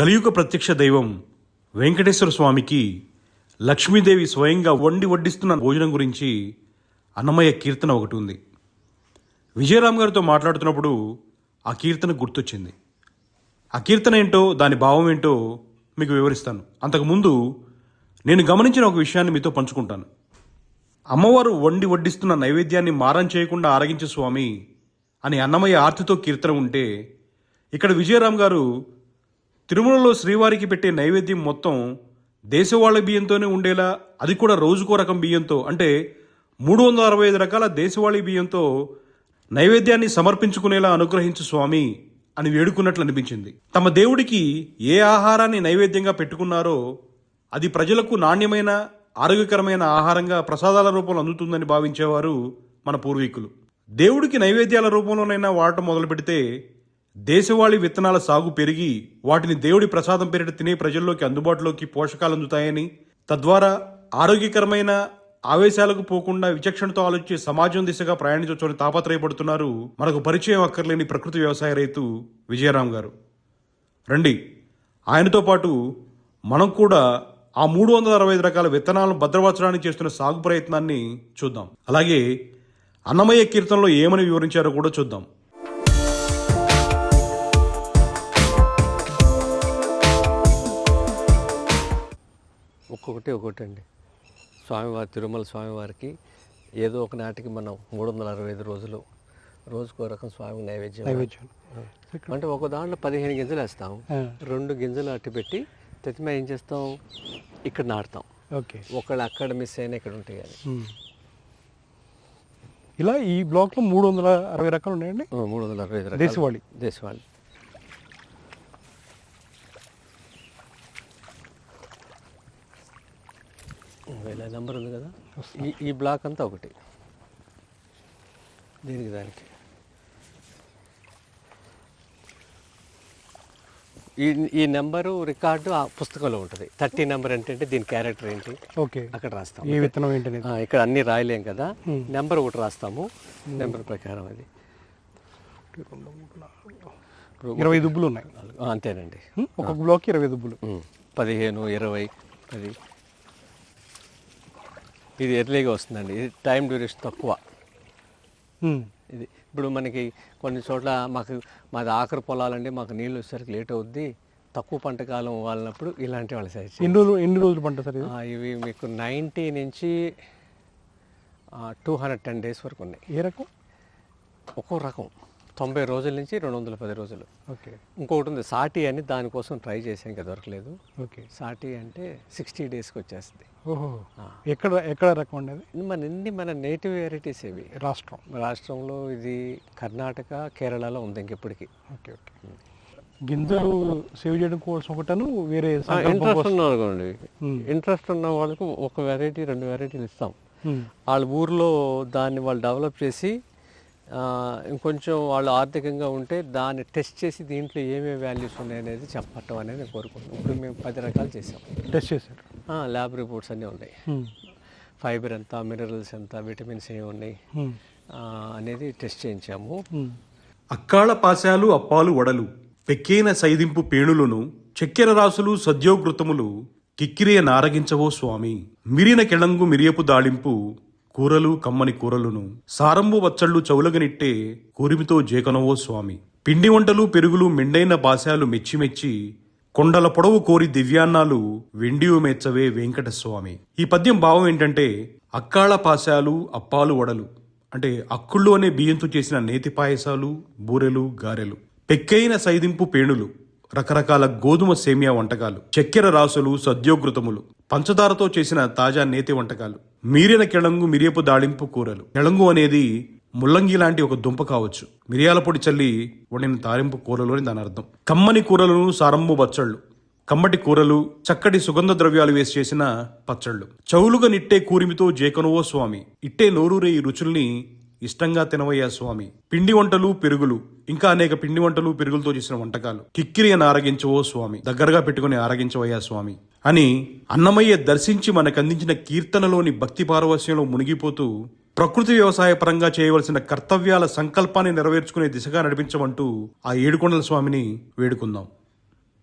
కలియుగ ప్రత్యక్ష దైవం వెంకటేశ్వర స్వామికి లక్ష్మీదేవి స్వయంగా వండి వడ్డిస్తున్న భోజనం గురించి అన్నమయ్య కీర్తన ఒకటి ఉంది. విజయరామ్ గారితో మాట్లాడుతున్నప్పుడు ఆ కీర్తన గుర్తొచ్చింది. ఆ కీర్తన ఏంటో దాని భావం ఏంటో మీకు వివరిస్తాను. అంతకుముందు నేను గమనించిన ఒక విషయాన్ని మీతో పంచుకుంటాను. అమ్మవారు వండి వడ్డిస్తున్న నైవేద్యాన్ని మారం చేయకుండా ఆరగించే స్వామి అని అన్నమయ్య ఆర్తితో కీర్తన ఉంటే ఇక్కడ విజయరామ్ గారు తిరుమలలో శ్రీవారికి పెట్టే నైవేద్యం మొత్తం దేశవాళ బియ్యంతోనే ఉండేలా అది కూడా రోజుకో రకం బియ్యంతో. అంటే మూడు వందల అరవై ఐదు రకాల దేశవాళీ బియ్యంతో నైవేద్యాన్ని సమర్పించుకునేలా అనుగ్రహించు స్వామి అని వేడుకున్నట్లు అనిపించింది. తమ దేవుడికి ఏ ఆహారాన్ని నైవేద్యంగా పెట్టుకున్నారో అది ప్రజలకు నాణ్యమైన ఆరోగ్యకరమైన ఆహారంగా ప్రసాదాల రూపంలో అందుతుందని భావించేవారు మన పూర్వీకులు. దేవుడికి నైవేద్యాల రూపంలోనైనా వాడటం మొదలు పెడితే దేశవాళీ విత్తనాల సాగు పెరిగి వాటిని దేవుడి ప్రసాదం పేరిట తినే ప్రజల్లోకి అందుబాటులోకి పోషకాలు అందుతాయని తద్వారా ఆరోగ్యకరమైన ఆవేశాలకు పోకుండా విచక్షణతో ఆలోచించే సమాజం దిశగా ప్రయాణించవచ్చని తాపత్రయపడుతున్నారు మనకు పరిచయం అక్కర్లేని ప్రకృతి వ్యవసాయ రైతు విజయరాం గారు. రండి ఆయనతో పాటు మనం కూడా ఆ మూడు వందల అరవై ఐదు రకాల విత్తనాలను భద్రపరచడానికి చేస్తున్న సాగు ప్రయత్నాన్ని చూద్దాం. అలాగే అన్నమయ్య కీర్తనలో ఏమని వివరించారో కూడా చూద్దాం. ఒక్కొక్కటి ఒక్కొక్కటి అండి స్వామివారి తిరుమల స్వామివారికి ఏదో ఒక నాటికి మనం మూడు వందల అరవై ఐదు రోజులు రోజుకో రకం స్వామికి నైవేద్యం నైవేద్యం. అంటే ఒక దాంట్లో పదిహేను గింజలు వేస్తాం. రెండు గింజలు అట్టి పెట్టి తెతిమ ఏం చేస్తాం? ఇక్కడ నాటుతాం. ఓకే. ఒకళ్ళు అక్కడ మిస్ అయినా ఇక్కడ ఉంటాయి కానీ. ఇలా ఈ బ్లాక్లో మూడు వందల అరవై రకాలు ఉన్నాయండి? మూడు వందల అరవై దేశవాళీ. దేశవాళి. వేల నెంబర్ ఉంది కదా. ఈ ఈ బ్లాక్ అంతా ఒకటి. దీనికి దానికి. ఈ ఈ నెంబరు రికార్డు ఆ పుస్తకంలో ఉంటుంది. థర్టీ నెంబర్ ఏంటంటే దీని క్యారెక్టర్ ఏంటి? ఓకే. అక్కడ రాస్తాం. ఏ విత్తనం ఆ, ఇక్కడ అన్ని రాయలేం కదా. నెంబర్ ఒకటి రాస్తాము. నెంబర్ ప్రకారం అది. ఇరవై దుబ్బులు ఉన్నాయి. అంతేనండి. ఒక్కొక్క బ్లాక్ ఇరవై దుబ్బులు. పదిహేను ఇరవై పది. ఇది ఎర్లీగా వస్తుందండి. ఇది టైం డ్యూరేషన్ తక్కువ. ఇది ఇప్పుడు మనకి కొన్ని చోట్ల మాకు మాది ఆఖరి పొలాలండి మాకు నీళ్ళు వచ్చేసరికి లేట్ అవుద్ది. తక్కువ పంట కాలం వాళ్ళనప్పుడు ఇలాంటి వాళ్ళ సైజ్ ఎన్ని రోజులు ఎన్ని రోజులు పంట సార్ ఇవి మీకు నైంటీ నుంచి టూ హండ్రెడ్ టెన్ డేస్ వరకు ఉన్నాయి. ఏ రకం? ఒక్కో రకం. తొంభై రోజుల నుంచి రెండు వందల పది రోజులు. ఓకే. ఇంకొకటి ఉంది సాటి అని దానికోసం ట్రై చేసాం ఇంకా దొరకలేదు. ఓకే. సాటి అంటే సిక్స్టీ డేస్కి వచ్చేస్తుంది. ఓహో. ఎక్కడ ఎక్కడ రకం ఇది మన అన్ని మన నేటివ్ వెరైటీస్ ఇవి రాష్ట్రం. రాష్ట్రంలో ఇది కర్ణాటక కేరళలో ఉంది ఇంకెప్పటికి ఓకే ఓకే. గింజలు సేవ్ చేయడం కోసం ఒకటను వేరే ఇంట్రెస్ట్ కోసం- ఉన్న వాళ్ళకి ఉమ్, ఇంట్రెస్ట్ ఉన్న వాళ్ళకు ఒక వెరైటీ రెండు వెరైటీలు ఇస్తాం. వాళ్ళ ఊర్లో దాన్ని వాళ్ళు డెవలప్ చేసి ఇంకొంచెం వాళ్ళు ఆర్థికంగా ఉంటే దాన్ని టెస్ట్ చేసి దీంట్లో ఏమేమి వాల్యూస్ ఉన్నాయనేది చెప్పటం అనేది నేను కోరుకుంటున్నాను. ఇప్పుడు మేము పది రకాలు చేసాం టెస్ట్ చేశారు. ల్యాబ్ రిపోర్ట్స్ అన్నీ ఉన్నాయి. ఫైబర్ ఎంత మినరల్స్ ఎంత విటమిన్స్ ఏమి ఉన్నాయి? అనేది టెస్ట్ చేయించాము. అక్కాళ పాశాలు అప్పాలు వడలు పెక్కేన సైదింపు పేణులను చక్కెర రాసులు సద్యోగృతములు కిక్కిరియ నారగించవో స్వామి. మిరిన కెళంగు మిరియపు దాళింపు కూరలు కమ్మని కూరలును సారంబు వచ్చళ్ళు చౌలగనిట్టే కూరిమితో జేకనవో స్వామి. పిండి వంటలు పెరుగులు మెండైన పాశాలు మెచ్చిమెచ్చి కొండల పొడవు కోరి దివ్యాన్నాలు వెండియు మెచ్చవే వెంకటస్వామి. ఈ పద్యం భావం ఏంటంటే అక్కాళ పాశాలు అప్పాలు వడలు. అంటే అక్కుళ్ళు అనే బియ్యంతో చేసిన నేతి పాయసాలు బూరెలు గారెలు. పెక్కైన సైదింపు పేణులు రకరకాల గోధుమ సేమియా వంటకాలు చక్కెర రాసులు సద్యోగృతములు పంచదారతో చేసిన తాజా నేతి వంటకాలు. మీరిన కెళంగు మిరియపు దాళింపు కూరలు. కెళంగు అనేది ముల్లంగి లాంటి ఒక దుంప కావచ్చు. మిరియాల పొడి చల్లి వండిన తారింపు కూరలు అని దాని అర్థం. కమ్మని కూరలను సారంబు బచ్చళ్ళు కమ్మటి కూరలు చక్కటి సుగంధ ద్రవ్యాలు వేసి చేసిన పచ్చళ్ళు. చౌలుగా నిట్టే కూరిమితో జేకనువో స్వామి. ఇట్టే నోరూరే ఈ రుచుల్ని ఇష్టంగా తినవయ్యా స్వామి. పిండి వంటలు పెరుగులు. ఇంకా అనేక పిండి వంటలు పెరుగులతో చేసిన వంటకాలు. కిక్కిరియ ఆరగించవో స్వామి. దగ్గరగా పెట్టుకుని ఆరగించవయ్యా స్వామి. అని అన్నమయ్య దర్శించి మనకందించిన కీర్తనలోని భక్తి పారవస్యంలో మునిగిపోతూ ప్రకృతి వ్యవసాయ పరంగా చేయవలసిన కర్తవ్యాల సంకల్పాన్ని నెరవేర్చుకునే దిశగా నడిపించమంటూ ఆ ఏడుకొండల స్వామిని వేడుకుందాం.